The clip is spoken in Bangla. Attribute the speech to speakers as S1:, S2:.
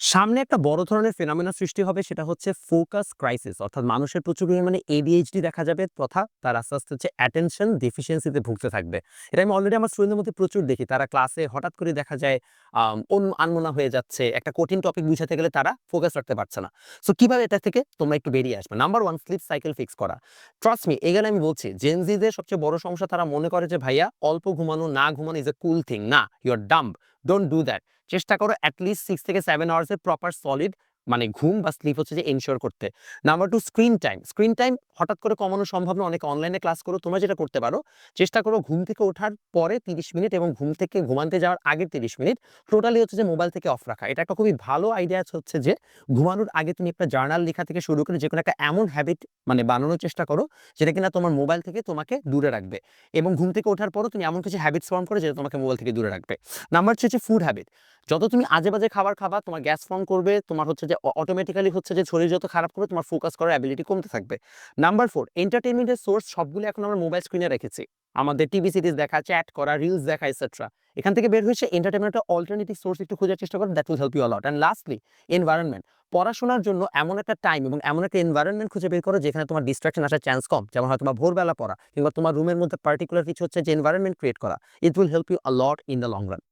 S1: সামনে একটা বড় ধরনের ফেনোমেনা সৃষ্টি হবে, সেটা হচ্ছে ফোকাস ক্রাইসিস। অর্থাৎ মানুষের প্রচুর পরিমাণে এডিএইচডি দেখা যাবে, তথা তার আস্তে আস্তে হচ্ছে অ্যাটেনশন ডেফিসিয়েন্সিতে ভুগতে থাকবে। এটা আমি অলরেডি আমার স্টুডেন্টের মধ্যে প্রচুর দেখি। তারা ক্লাসে হঠাৎ করে দেখা যায় আনমনা হয়ে যাচ্ছে, একটা কঠিন টপিক বুঝাতে গেলে তারা ফোকাস রাখতে পারছে না। সো কীভাবে এটা থেকে তোমরা একটু বেরিয়ে আসবে? Number one sleep cycle fix করা। ট্রাস্ট মি এখানে আমি বলছি জেনজিদের সবচেয়ে বড় সমস্যা তারা মনে করে যে, ভাইয়া, অল্প ঘুমানো, না ঘুমানো ইজ এ কুল থিং না you are dumb don't do that চেষ্টা করো অ্যাটলিস্ট সিক্স থেকে সেভেন আওয়ার্সের প্রপার সলিড মানে ঘুম বা স্লিপ হচ্ছে যে এনশোর করতে। Number two screen time screen time হঠাৎ করে কমানো সম্ভব না। অনেকে অনলাইনে ক্লাস করো, তোমরা যেটা করতে পারো, চেষ্টা করো ঘুম থেকে ওঠার পরে তিরিশ মিনিট এবং ঘুম থেকে ঘুমাতে যাওয়ার আগের তিরিশ মিনিট টোটালি হচ্ছে যে মোবাইল থেকে অফ রাখা। এটা একটা খুবই ভালো আইডিয়া হচ্ছে যে ঘুমানোর আগে তুমি একটা জার্নাল লেখা থেকে শুরু করে যে কোনো একটা এমন হ্যাবিট মানে বানানোর চেষ্টা করো, যেটা কিনা তোমার মোবাইল থেকে তোমাকে দূরে রাখবে। এবং ঘুম থেকে ওঠার পরও তুমি এমন কিছু হ্যাবিটস ফর্ম করো যেটা তোমাকে মোবাইল থেকে দূরে রাখবে। নাম্বার হচ্ছে ফুড হ্যাবিট যত তুমি আজে বাজে খাবার খাবা, তোমার গ্যাস ফর্ম করবে, তোমার হচ্ছে যে অটোমেটিক্যালি হচ্ছে যে শরীর যত খারাপ করবে, তোমার ফোকাস করার অ্যাবিলিটি কমতে থাকবে। নাম্বার ফোর এন্টারটেনমেন্টের সোর্স সবগুলো এখন আমরা মোবাইল স্ক্রিনে রেখেছি। আমাদের টিভি সিরিজ দেখা চ্যাট করা রিলস দেখা এটসেট্রা এখান থেকে বের হয়েছে এন্টারটেনমেন্টের অল্টারনেটিভ সোর্স একটু খোঁজার চেষ্টা করো that will help you a lot and lastly environment পড়াশোনার জন্য এমন একটা টাইম এবং এমন একটা এনভায়রনমেন্ট খুঁজে বের করো, যেখানে তোমার ডিস্ট্রাকশন আসার চান্স কম। যেমন হয় তোমার ভোরবেলা পড়া, কিংবা তোমার রুমের মধ্যে পার্টিকুলার কিছু হচ্ছে যে এনভায়রনমেন্ট ক্রিয়েট করা। It will help you a lot in the long run